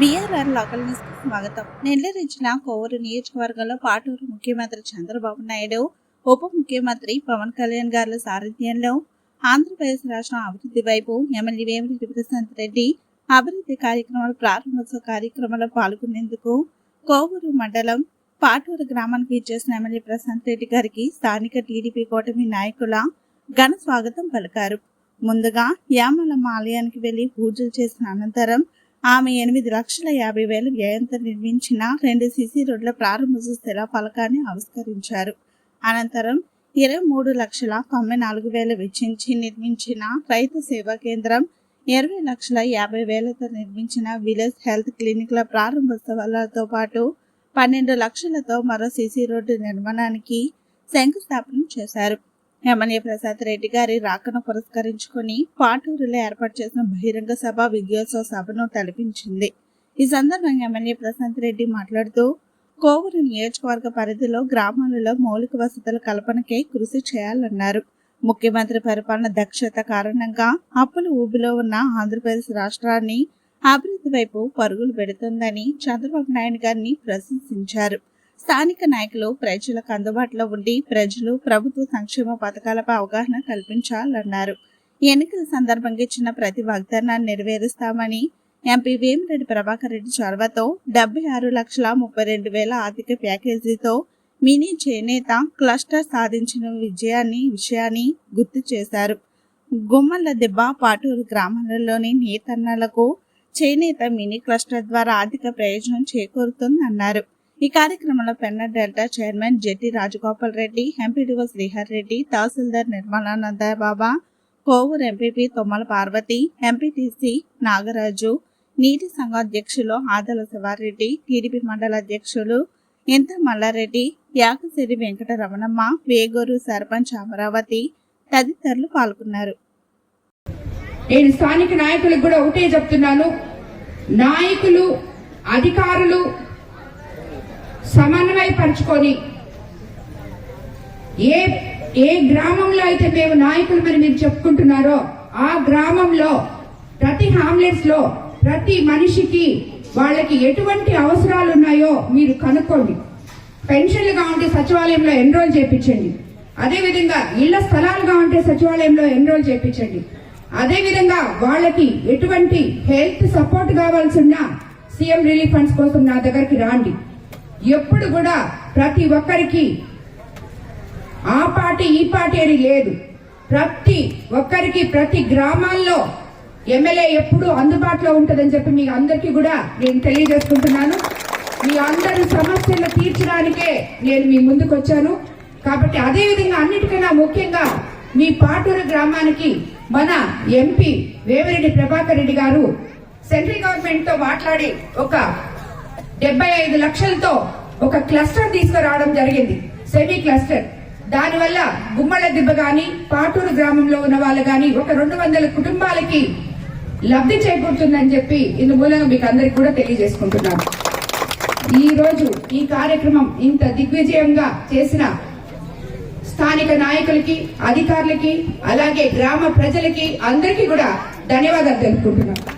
BRR local news స్వాగతం. నెల్లూరు జిల్లా కోవూరు నియోజకవర్గంలో పాటూరు ముఖ్యమంత్రి చంద్రబాబు నాయుడు ఉప ముఖ్యమంత్రి పవన్ కళ్యాణ్ గారుల సారథ్యంలో ఆంధ్రప్రదేశ్ రాష్ట్రం అభివృద్ధి వైపు ఎమ్మెల్యే వేమిరెడ్డి ప్రశాంత్ రెడ్డి అభివృద్ధి కార్యక్రమాల ప్రారంభోత్సవ కార్యక్రమంలో పాల్గొనేందుకు కోవూరు మండలం పాటూరు గ్రామానికి ఇచ్చేసిన ఎమ్మెల్యే ప్రశాంత్ రెడ్డి గారికి స్థానిక టీడీపీ కూటమి నాయకుల ఘన స్వాగతం పలికారు. ముందుగా యామలమ్మ ఆలయానికి వెళ్ళి పూజలు చేసిన అనంతరం ఆమె ఎనిమిది లక్షల యాభై వేల వ్యయంతో నిర్మించిన రెండు సిసి రోడ్ల ప్రారంభోత్సవ స్థిర ఫలకాన్ని ఆవిష్కరించారు. అనంతరం ఇరవై మూడు లక్షల తొంభై నాలుగు వేల వెచ్చించి నిర్మించిన రైతు సేవా కేంద్రం ఇరవై లక్షల యాభై వేలతో నిర్మించిన విలేజ్ హెల్త్ క్లినిక్ల ప్రారంభోత్సవాలతో పాటు పన్నెండు లక్షలతో మరో సిసి రోడ్డు నిర్మాణానికి శంకుస్థాపన చేశారు. ఎమ్మెల్యే ప్రసాద్ రెడ్డి గారి రాకను పురస్కరించుకుని పాటూరులో ఏర్పాటు చేసిన బహిరంగ సభ విజయోత్సవ సభను తలపించింది. ఈ సందర్భంగా ఎమ్మెల్యే ప్రశాంత్ రెడ్డి మాట్లాడుతూ కోవూరు నియోజకవర్గ పరిధిలో గ్రామాలలో మౌలిక వసతుల కల్పనకే కృషి చేయాలన్నారు. ముఖ్యమంత్రి పరిపాలన దక్షత కారణంగా అప్పుల ఊబిలో ఉన్న ఆంధ్రప్రదేశ్ రాష్ట్రాన్ని అభివృద్ధి వైపు పరుగులు పెడుతుందని చంద్రబాబు నాయుడు గారిని ప్రశంసించారు. స్థానిక నాయకులు ప్రజలకు అందుబాటులో ఉండి ప్రజలు ప్రభుత్వ సంక్షేమ పథకాలపై అవగాహన కల్పించాలన్నారు. ఎన్నికల సందర్భంగా ఇచ్చిన ప్రతి వాగ్దానాన్ని నెరవేరుస్తామని ఎంపీ వేమిరెడ్డి ప్రభాకర్ రెడ్డి చొరవతో డెబ్బై ఆరు లక్షల ముప్పై రెండు వేల ఆర్థిక ప్యాకేజీతో మినీ చేనేత క్లస్టర్ సాధించిన విజయాన్ని విషయాన్ని గుర్తు చేశారు. గుమ్మల దెబ్బ పాటూరు గ్రామాలలోని నేతన్నలకు చేనేత మినీ క్లస్టర్ ద్వారా ఆర్థిక ప్రయోజనం చేకూరుతుందన్నారు. ఈ కార్యక్రమంలో Penna delta chairman Jetti Rajagopal Reddy MPDO Srihar Reddy తహసీల్దార్ నిర్మలానంద బాబా కోవూరు ఎంపీపీ తొమ్మల పార్వతి ఎంపీటీసీ నాగరాజు నీటి సంఘ అధ్యక్షులు ఆదల శివారెడ్డి టీడీపీ మండల అధ్యక్షులు ఇంత మల్లారెడ్డి యాకసిరి వెంకట రమణమ్మ వేగూరు సర్పంచ్ అమరావతి తదితరులు పాల్గొన్నారు. నేను స్థానిక నాయకులకు కూడా ఒకటే చెప్తున్నాను. నాయకులు అధికారులు సమన్వయపరుచుకొని ఏ ఏ గ్రామంలో అయితే మేము నాయకులు మరి మీరు చెప్పుకుంటున్నారో ఆ గ్రామంలో ప్రతి హామ్లెట్స్లో ప్రతి మనిషికి వాళ్ళకి ఎటువంటి అవసరాలు ఉన్నాయో మీరు కనుక్కోండి. పెన్షన్లు ఉంటే సచివాలయంలో ఎన్రోల్ చేయించండి అదేవిధంగా ఇళ్ళ స్థలాలుగా ఉంటే సచివాలయంలో ఎన్రోల్ చేయించండి అదేవిధంగా వాళ్ళకి ఎటువంటి హెల్త్ సపోర్ట్ కావాల్సిన సీఎం రిలీఫ్ ఫండ్స్ కోసం నా దగ్గరికి రాండి. ఎప్పుడు కూడా ప్రతి ఒక్కరికి ఆ పార్టీ ఈ పార్టీ అని లేదు. ప్రతి ఒక్కరికి ప్రతి గ్రామాల్లో ఎమ్మెల్యే ఎప్పుడు అందుబాటులో ఉంటుందని చెప్పి మీ అందరికీ కూడా నేను తెలియజేసుకుంటున్నాను. మీ అందరి సమస్యలు తీర్చడానికే నేను మీ ముందుకు వచ్చాను. కాబట్టి అదేవిధంగా అన్నిటికన్నా ముఖ్యంగా మీ పాటూరు గ్రామానికి మన ఎంపీ వేమిరెడ్డి ప్రభాకర్ రెడ్డి గారు సెంట్రల్ గవర్నమెంట్తో మాట్లాడి ఒక డెబ్బై ఐదు లక్షలతో ఒక క్లస్టర్ తీసుకురావడం జరిగింది సెమీ క్లస్టర్. దానివల్ల గుమ్మల దిబ్బ గాని పాటూరు గ్రామంలో ఉన్న వాళ్ళు గాని ఒక రెండు వందల కుటుంబాలకి లబ్ధి చేకూరుతుందని చెప్పి ఇందు మూలంగా మీకు అందరికి కూడా తెలియజేసుకుంటున్నాను. ఈ రోజు ఈ కార్యక్రమం ఇంత దిగ్విజయంగా చేసిన స్థానిక నాయకులకి అధికారులకి అలాగే గ్రామ ప్రజలకి అందరికీ కూడా ధన్యవాదాలు తెలుపుకుంటున్నాను.